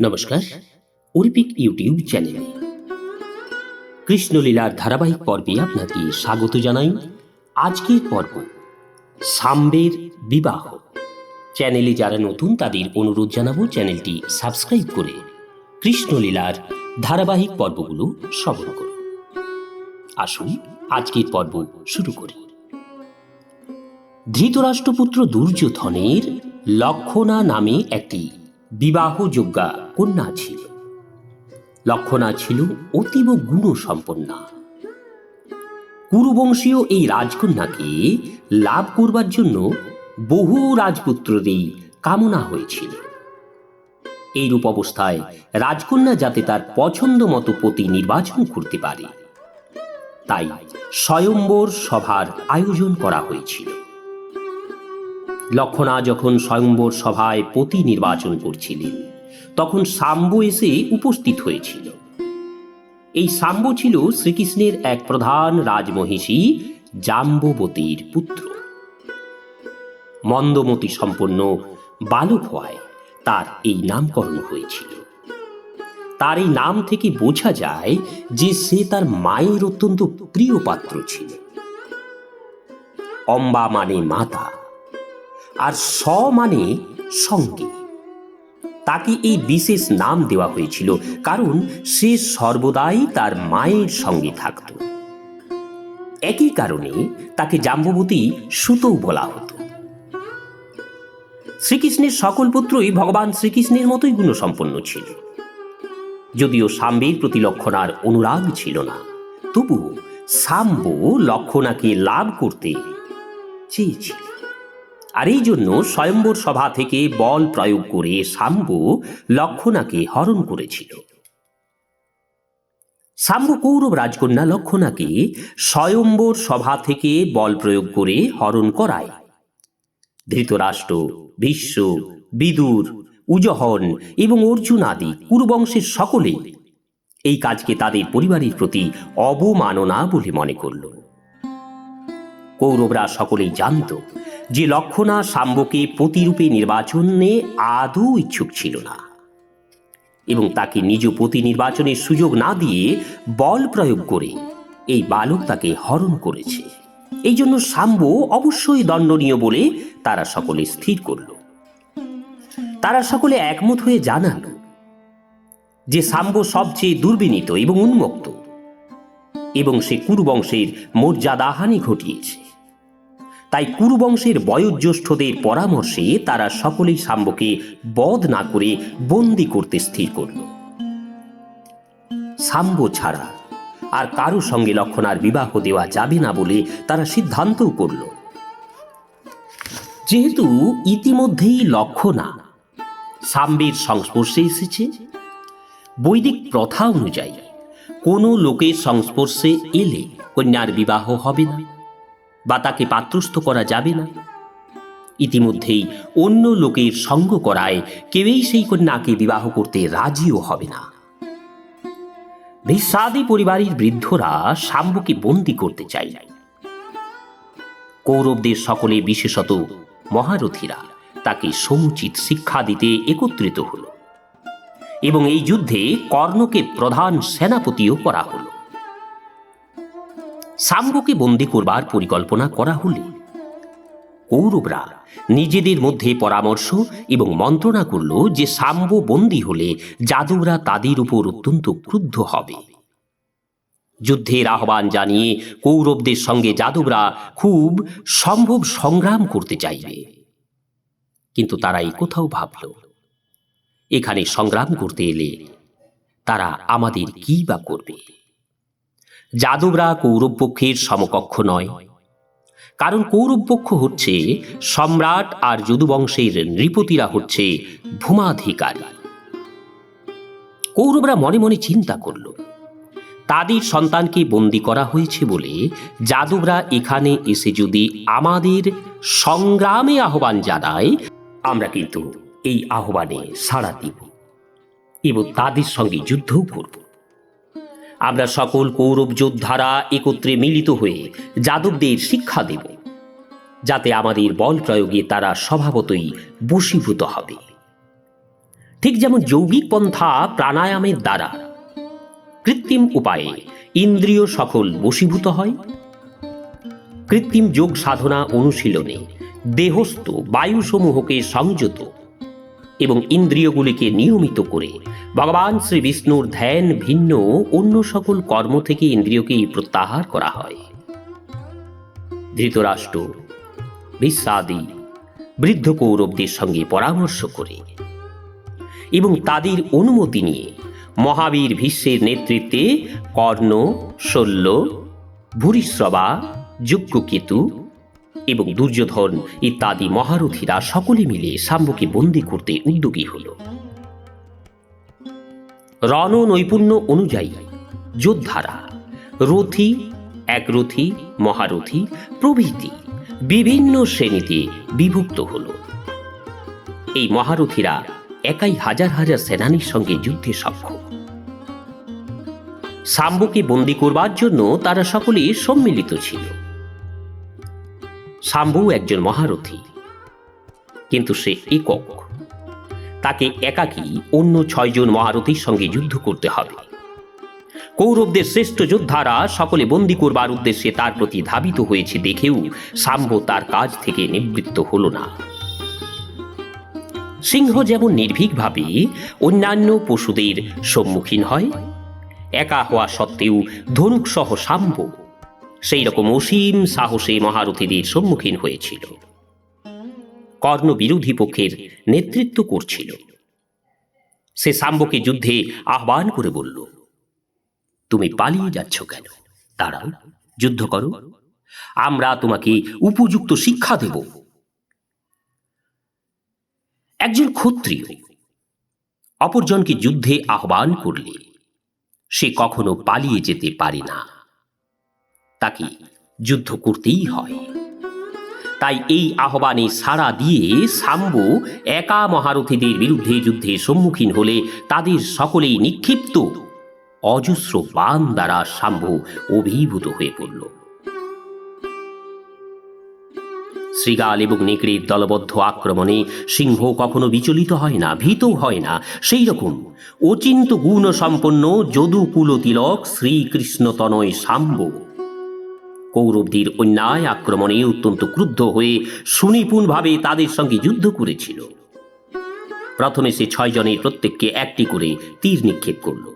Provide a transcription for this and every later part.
নমস্কার Olympic YouTube চ্যানেলে। কৃষ্ণলীলার ধারাবাহিক পর্বে আপনাকে স্বাগত জানাই আজকের পর্ব, সাম্বের বিবাহ। চ্যানেলে যারা নতুন, তাদের অনুরোধ জানাব চ্যানেলটি সাবস্ক্রাইব করে কৃষ্ণলীলার ধারাবাহিক পর্বগুলো শ্রবণ করুন। আসুন, আজকের পর্ব শুরু করি। ধৃতরাষ্ট্রপুত্র দুর্যোধনের লক্ষণা নামে একটি বিবাহযোগ্যা কন্যা ছিল। লক্ষণা ছিল অতীব গুণসম্পন্না। কুরুবংশীয় এই রাজকন্যাকে লাভ করবার জন্য বহু রাজপুত্রদেরই কামনা হয়েছিল। এইরূপ অবস্থায় রাজকন্যা যাতে তার পছন্দ মতো পতি নির্বাচন করতে পারে, তাই স্বয়ম্বর সভার আয়োজন করা হয়েছিল। লক্ষণা যখন স্বয়ম্বর সভায় পতি নির্বাচন করছিলেন, তখন সাম্ব এসে উপস্থিত হয়েছিল। এই সাম্ব ছিল শ্রীকৃষ্ণের এক প্রধান রাজমহিষী জাম্ববতীর পুত্র। মন্দমতি সম্পন্ন বালক হওয়ায় তার এই নামকরণ হয়েছিল। তার এই নাম থেকে বোঝা যায় যে সে তার মায়ের অত্যন্ত প্রিয় পাত্র ছিল। অম্বা মানে মাতা আর স মানে সঙ্গে। তাকে এই বিশেষ নাম দেওয়া হয়েছিল, কারণ সে সর্বদাই তার মায়ের সঙ্গে থাকত। একই কারণে তাকে জাম্ববতী সুতও বলা হতো। শ্রীকৃষ্ণের সকল পুত্রই ভগবান শ্রীকৃষ্ণের মতোই গুণসম্পন্ন ছিল। যদিও সাম্বের প্রতি লক্ষণার অনুরাগ ছিল না তবু সাম্ব লক্ষণাকে লাভ করতে চেয়েছিল। আর এই জন্য স্বয়ম্বর সভা থেকে বল প্রয়োগ করে শাম্ব লক্ষণাকে হরণ করেছিল। শাম্বু কৌরব রাজকন্যা লক্ষণাকে স্বয়ম্বর সভা থেকে বল প্রয়োগ করে হরণ করায়। ধৃতরাষ্ট্র ভীষ্ম বিদুর, উজহন এবং অর্জুন আদি কুরুবংশের সকলেই এই কাজকে তাদের পরিবারের প্রতি অবমাননা বলে মনে করল। কৌরবরা সকলেই জানত যে লক্ষণা শাম্বকে প্রতিরূপে নির্বাচনে আদৌ ইচ্ছুক ছিল না। এবং তাকে নিজ পতি নির্বাচনের সুযোগ না দিয়ে বল প্রয়োগ করে এই বালক তাকে হরণ করেছে। এই জন্য শাম্ব অবশ্যই দণ্ডনীয় বলে তারা সকলে স্থির করল। তারা সকলে একমত হয়ে জানাল যে শাম্ব সবচেয়ে দুর্বিনীত এবং উন্মুক্ত। এবং সে কুরুবংশের মর্যাদাহানি ঘটিয়েছে। তাই কুরুবংশের বয়োজ্যেষ্ঠদের পরামর্শে তারা সকলেই শাম্বকে বধ না করে বন্দি করতে স্থির করল। শাম্ব ছাড়া আর কারও সঙ্গে লক্ষণার বিবাহ দেওয়া যাবে না বলে তারা সিদ্ধান্তও করল। যেহেতু ইতিমধ্যেই লক্ষণা সাম্বের সংস্পর্শে এসেছে, বৈদিক প্রথা অনুযায়ী কোনো লোকের সংস্পর্শে এলে কন্যার বিবাহ হবে না। বা তাকে পাত্রস্থ করা যাবে না। ইতিমধ্যেই অন্য লোকের সঙ্গ করায় কেউই সেই কন্যাকে বিবাহ করতে রাজিও হবে না। ভীষাদি পরিবারের বৃদ্ধরা শাম্বকে বন্দি করতে চাই কৌরবদের সকলে, বিশেষত মহারথীরা, তাকে সমুচিত শিক্ষা দিতে একত্রিত হল এবং এই যুদ্ধে কর্ণকে প্রধান সেনাপতিও করা হলো। সাম্বকে বন্দি করবার পরিকল্পনা করা হলে কৌরবরা নিজেদের মধ্যে পরামর্শ এবং মন্ত্রণা করল যে সাম্ব বন্দী হলে যাদবরা তাদের উপর অত্যন্ত ক্রুদ্ধ হবে। যুদ্ধের আহ্বান জানিয়ে কৌরবদের সঙ্গে যাদবরা খুব সম্ভব সংগ্রাম করতে চাইবে। কিন্তু তারা এই কোথাও ভাবল, এখানে সংগ্রাম করতে এলে তারা আমাদের কি বা করবে? যাদবরা কৌরবপক্ষের সমকক্ষ নয়। কারণ কৌরবপক্ষ হচ্ছে সম্রাট আর যদুবংশের নৃপতিরা হচ্ছে ভূমাধিকারী। কৌরবরা মনে মনে চিন্তা করল, তাদের সন্তানকে বন্দি করা হয়েছে বলে যাদবরা এখানে এসে যদি আমাদের সংগ্রামে আহ্বান জানায়, আমরা কিন্তু এই আহ্বানে সাড়া দিব। এবং তাদের সঙ্গে যুদ্ধও করব। আমরা সকল কৌরব যোদ্ধারা একত্রে মিলিত হয়ে যাদবদের শিক্ষা দেব, যাতে আমাদের বল প্রয়োগে তারা স্বভাবতই বশীভূত হবে। ঠিক যেমন যৌগিক পন্থা প্রাণায়ামের দ্বারা কৃত্রিম উপায়ে ইন্দ্রিয় সকল বশীভূত হয়, কৃত্রিম যোগ সাধনা অনুশীলনে দেহস্থ বায়ুসমূহকে সংযত এবং ইন্দ্রিয়গুলিকে নিয়মিত করে। ভগবান শ্রী বিষ্ণুর ধ্যান ভিন্ন, অন্য সকল কর্ম থেকে ইন্দ্রিয়কে প্রত্যাহার করা হয়। ধৃতরাষ্ট্র, বিশ্বাদি, বৃদ্ধ কৌরবদের সঙ্গে পরামর্শ করে এবং তাদের অনুমতি নিয়ে মহাবীর ভীষ্মের নেতৃত্বে কর্ণ, শল্য, ভূরিশ্রবা, যজ্ঞকেতু এবং দুর্যোধন, ইত্যাদি মহারথীরা সকলে মিলে শাম্বকে বন্দী করতে উদ্যোগী হল। রণ নৈপুণ্য অনুযায়ী যোদ্ধারা, রথী, একরথী, মহারথী প্রভৃতি বিভিন্ন শ্রেণীতে বিভক্ত হল। এই মহারথীরা একাই হাজার হাজার সেনানীর সঙ্গে যুদ্ধে সক্ষম। শাম্বকে বন্দি করবার জন্য তারা সকলে সম্মিলিত ছিল। শাম্বু একজন মহারথী। কিন্তু সে একক। তাকে একাকী অন্য ছয়জন মহারথীর সঙ্গে যুদ্ধ করতে হবে। কৌরবদের শ্রেষ্ঠ যোদ্ধারা সকলে বন্দি করবার উদ্দেশ্যে তার প্রতি ধাবিত হয়েছে দেখেও শাম্ব তার কাজ থেকে নিবৃত্ত হল না। সিংহ যেমন নির্ভীকভাবে অন্যান্য পশুদের সম্মুখীন হয়, একা হওয়া সত্ত্বেও ধনুক সহ শাম্ব সেই রকম অসীম সাহসে মহারথীদের সম্মুখীন হয়েছিল। কর্ণ বিরোধী পক্ষের নেতৃত্ব করছিল। সে শাম্বকে যুদ্ধে আহ্বান করে বলল, তুমি পালিয়ে যাচ্ছ কেন? দাঁড়াও, যুদ্ধ করো। আমরা তোমাকে উপযুক্ত শিক্ষা দেব। একজন ক্ষত্রিয় অপরজনকে যুদ্ধে আহ্বান করলে সে কখনো পালিয়ে যেতে পারে না। তাকে যুদ্ধ করতেই হয়। তাই এই আহ্বানে সাড়া দিয়ে সাম্ব একা মহারথীদের বিরুদ্ধে যুদ্ধে সম্মুখীন হলে তাদের সকলেই নিক্ষিপ্ত। অজস্র বান দ্বারা শাম্ভ অভিভূত হয়ে পড়ল। শ্রীগাল এবং নেকড়ের দলবদ্ধ আক্রমণে সিংহ কখনো বিচলিত হয় না, ভীত হয় না। সেই রকম অচিন্ত গুণ সম্পন্ন যদুকুল তিলক শ্রীকৃষ্ণ তনয় শাম্ব কৌরবদের অন্যায় আক্রমণে অত্যন্ত ক্রুদ্ধ হয়ে সুনিপুণভাবে তাদের সঙ্গে যুদ্ধ করেছিল। প্রথমে সে ছয় জনের প্রত্যেককে একটি করে তীর নিক্ষেপ করল।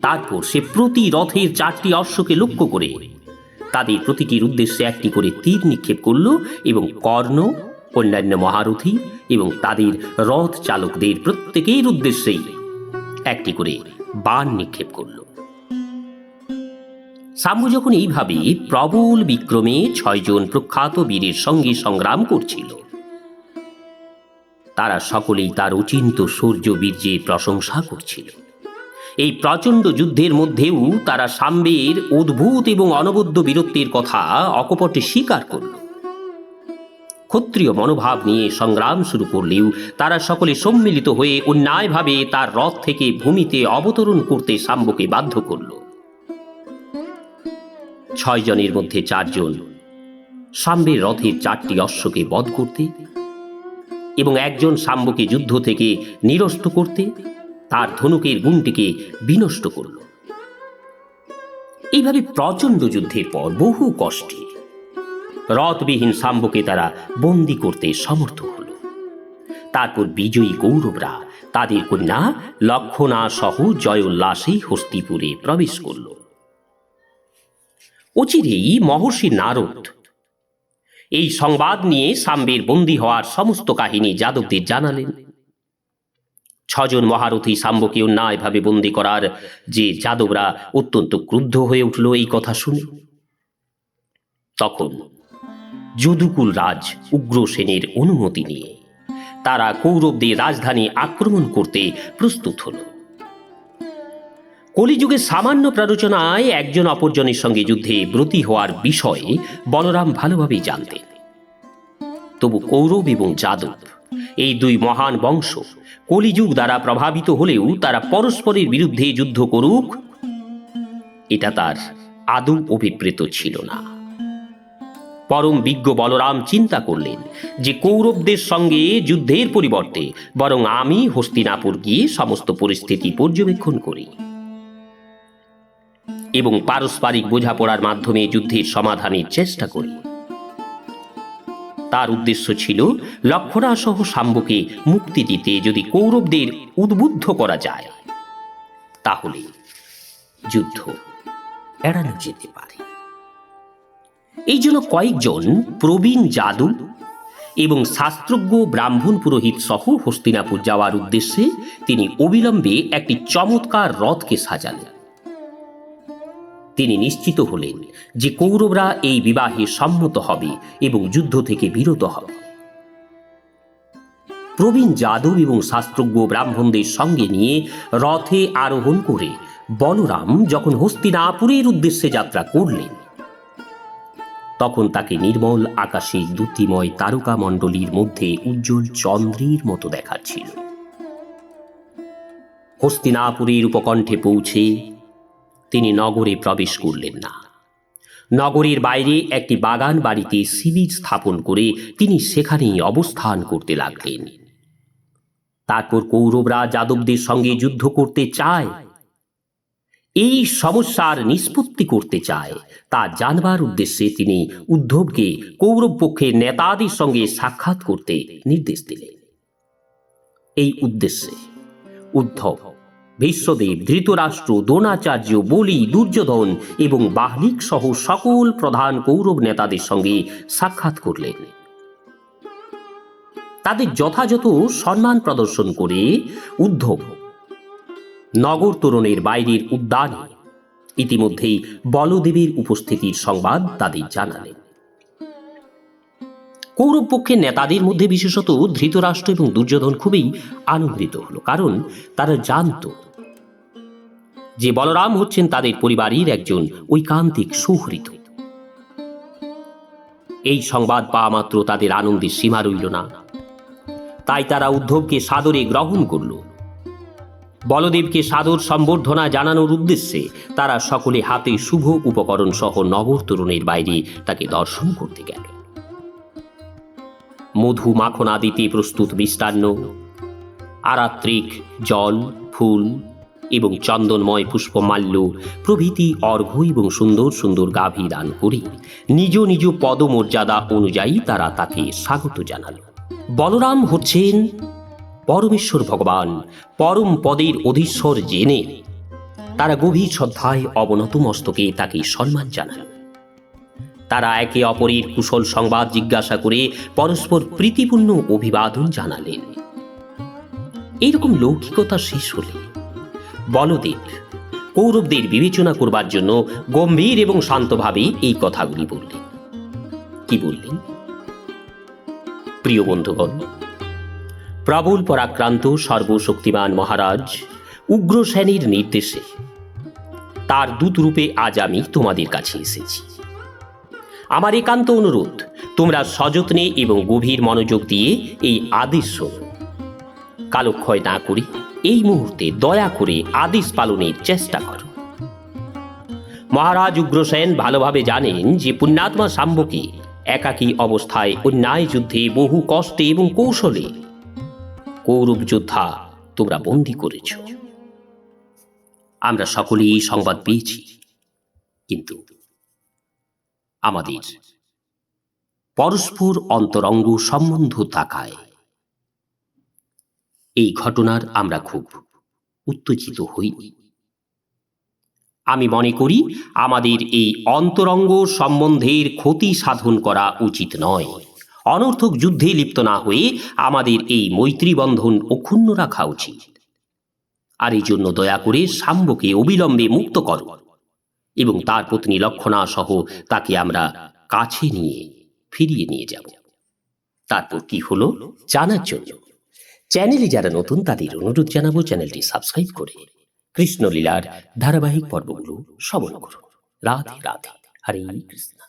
তারপর সে প্রতি রথের চারটি অশ্বকে লক্ষ্য করে তাদের প্রতিটির উদ্দেশ্যে একটি করে তীর নিক্ষেপ করল এবং কর্ণ, অন্যান্য মহারথী এবং তাদের রথ চালকদের প্রত্যেকের উদ্দেশ্যেই একটি করে বান নিক্ষেপ করল। শাম্ভু যখন এইভাবে প্রবল বিক্রমে ছয়জন প্রখ্যাত বীরের সঙ্গে সংগ্রাম করছিল, তারা সকলেই তার অচিন্ত সূর্য বীর্যের প্রশংসা করছিল। এই প্রচণ্ড যুদ্ধের মধ্যেও তারা সাম্বের অদ্ভুত এবং অনবদ্য বীরত্বের কথা অকপটে স্বীকার করল। ক্ষত্রিয় মনোভাব নিয়ে সংগ্রাম শুরু করলেও তারা সকলে সম্মিলিত হয়ে অন্যায়ভাবে তার রথ থেকে ভূমিতে অবতরণ করতে সাম্বকে বাধ্য করল। ছয় জনের মধ্যে চারজন। সাম্বের রথের চারটি অশ্বকে বধ করতে এবং একজন সাম্বকে যুদ্ধ থেকে নিরস্ত করতে তার ধনুকের গুণটিকে বিনষ্ট করল। এইভাবে প্রচণ্ড যুদ্ধের পর বহু কষ্টে রথবিহীন সাম্বকে তারা বন্দি করতে সমর্থ হল। তারপর বিজয়ী কৌরবরা তাদের কন্যা লক্ষণা সহ জয়োল্লাসে হস্তিপুরে প্রবেশ করল। অচিরেই মহর্ষি নারদ। এই সংবাদ নিয়ে সাম্বের বন্দী হওয়ার সমস্ত কাহিনী যাদবদের জানালেন। ছজন মহারথী সাম্বকে অন্যায়ভাবে বন্দী করার যে যাদবরা অত্যন্ত ক্রুদ্ধ হয়ে উঠল এই কথা শুনে। তখন যদুকুল রাজ উগ্রসেনের অনুমতি নিয়ে তারা কৌরবদের রাজধানী আক্রমণ করতে প্রস্তুত হল। কলিযুগে সামান্য প্ররোচনায় একজন অপরজনের সঙ্গে যুদ্ধে ব্রতী হওয়ার বিষয়ে বলরাম ভালোভাবেই জানতেন তবু কৌরব এবং যাদব, এই দুই মহান বংশ কলিযুগ দ্বারা প্রভাবিত হলেও তারা পরস্পরের বিরুদ্ধে যুদ্ধ করুক, এটা তার আদৌ অভিপ্রেত ছিল না। পরম বিজ্ঞ বলরাম চিন্তা করলেন যে কৌরবদের সঙ্গে যুদ্ধের পরিবর্তে বরং আমি হস্তিনাপুর গিয়ে সমস্ত পরিস্থিতি পর্যবেক্ষণ করি। এবং পারস্পরিক বোঝাপড়ার মাধ্যমে যুদ্ধের সমাধানের চেষ্টা করি। তার উদ্দেশ্য ছিল লক্ষণা সহ শাম্বকে মুক্তি দিতে যদি কৌরবদের উদ্বুদ্ধ করা যায়, তাহলে যুদ্ধ এড়ানো যেতে পারে। এই জন্য কয়েকজন প্রবীণ জাদু এবং শাস্ত্রজ্ঞ ব্রাহ্মণ পুরোহিত সহ হস্তিনাপুর যাওয়ার উদ্দেশ্যে তিনি অবিলম্বে একটি চমৎকার রথকে সাজালেন। তিনি নিশ্চিত হলেন যে কৌরবরা এই বিবাহে সম্মত হবে এবং যুদ্ধ থেকে বিরত হবে। প্রবীণ যাদব এবং শাস্ত্রজ্ঞ ব্রাহ্মণদের সঙ্গে নিয়ে রথে আরোহণ করে বলরাম যখন হস্তিনাপুরের উদ্দেশ্যে যাত্রা করলেন, তখন তাকে নির্মল আকাশে দ্যুতিময় তারকা মণ্ডলীর মধ্যে উজ্জ্বল চন্দ্রের মতো দেখাচ্ছিল। হস্তিনাপুরের উপকণ্ঠে পৌঁছে তিনি নগরে প্রবেশ করলেন না। নগরের বাইরে একটি বাগান বাড়িতে শিবির স্থাপন করে তিনি সেখানেই অবস্থান করতে লাগলেন। তারপর কৌরবরা যাদবদের সঙ্গে যুদ্ধ করতে চায়। এই সমস্যার নিষ্পত্তি করতে চায়। তা জানবার উদ্দেশ্যে তিনি উদ্ধবকে কৌরব পক্ষের নেতাদের সঙ্গে সাক্ষাৎ করতে নির্দেশ দিলেন। এই উদ্দেশ্যে উদ্ধব বিশ্বদেব, ধৃতরাষ্ট্র, দ্রোণাচার্য, বলি, দুর্যোধন এবং বাহলিক সহ সকল প্রধান কৌরব নেতাদের সঙ্গে সাক্ষাৎ করলেন। তাদের যথাযথ সম্মান প্রদর্শন করে উদ্ধব নগর তোরণের বাইরের উদ্যানে ইতিমধ্যেই বলদেবীর উপস্থিতির সংবাদ তাদের জানালেন। কৌরব পক্ষের নেতাদের মধ্যে বিশেষত ধৃতরাষ্ট্র এবং দুর্যোধন খুবই আনন্দিত হলো, কারণ তারা জানত যে বলরাম হচ্ছেন তাদের পরিবারের একজন ঐকান্তিক সুহৃত। এই সংবাদ পাওয়া মাত্র তাদের আনন্দের সীমা রইল না। তাই তারা উদ্ধবকে সাদরে গ্রহণ করল। বলদেবকে সাদর সম্বর্ধনা জানানোর উদ্দেশ্যে তারা সকলে হাতে শুভ উপকরণ সহ নগর তরুণের বাইরে তাকে দর্শন করতে গেল। মধু মাখন আদিতে প্রস্তুত মিষ্টান্ন। আরাত্রিক জল, ফুল এবং চন্দনময় পুষ্পমাল্য প্রভৃতি অর্ঘ্য এবং সুন্দর সুন্দর গাভী দান করে। নিজ নিজ পদমর্যাদা অনুযায়ী তারা তাকে স্বাগত জানাল। বলরাম হচ্ছেন পরমেশ্বর ভগবান, পরম পদের অধীশ্বর জেনে তারা গভীর শ্রদ্ধায় অবনত মস্তকে তাকে সম্মান জানাল। তারা একে অপরের কুশল সংবাদ জিজ্ঞাসা করে পরস্পর প্রীতিপূর্ণ অভিবাদন জানালেন। এইরকম লৌকিকতা শেষ হলে বলদেব কৌরবদের বিবেচনা করবার জন্য গম্ভীর এবং শান্তভাবে এই কথাগুলি বললেন। কি বললেন? প্রিয় বন্ধুগণ, প্রবল পরাক্রান্ত সর্বশক্তিমান মহারাজ উগ্রসেনের নির্দেশে তার দূতরূপে আজ আমি তোমাদের কাছে এসেছি। আমার একান্ত অনুরোধ, তোমরা সযত্নে এবং গভীর মনোযোগ দিয়ে এই আদেশ কালক্ষয় না করে এই মুহূর্তে দয়া করে আদেশ পালনের চেষ্টা করো। মহারাজ উগ্রসেন ভালোভাবে জানেন যে পুণ্যাত্মা শাম্বকে একাকী অবস্থায় অন্যায় যুদ্ধে বহু কষ্টে এবং কৌশলে কৌরব যোদ্ধা তোমরা বন্দী করেছ। আমরা সকলেই সংবাদ পেয়েছি, কিন্তু আমাদের পরস্পর অন্তরঙ্গ সম্বন্ধ থাকায় এই ঘটনার আমরা খুব উত্তেজিত হইনি আমি মনে করি, আমাদের এই অন্তরঙ্গ সম্বন্ধের ক্ষতি সাধন করা উচিত নয়। অনর্থক যুদ্ধে লিপ্ত না হয়ে আমাদের এই মৈত্রী বন্ধন অক্ষুণ্ণ রাখা উচিত। আর এই জন্য দয়া করে শাম্বকে অবিলম্বে মুক্ত করো এবং তার পত্নী লক্ষণা সহ তাকে আমরা কাছে নিয়ে ফিরিয়ে নিয়ে যাব। তারপর কি হলো জানার জন্য চ্যানেলে যারা নতুন, তাদের অনুরোধ জানাব চ্যানেলটি সাবস্ক্রাইব করে কৃষ্ণলীলার ধারাবাহিক পর্বগুলো শ্রবণ করুন। রাধে রাধে। হরে কৃষ্ণ।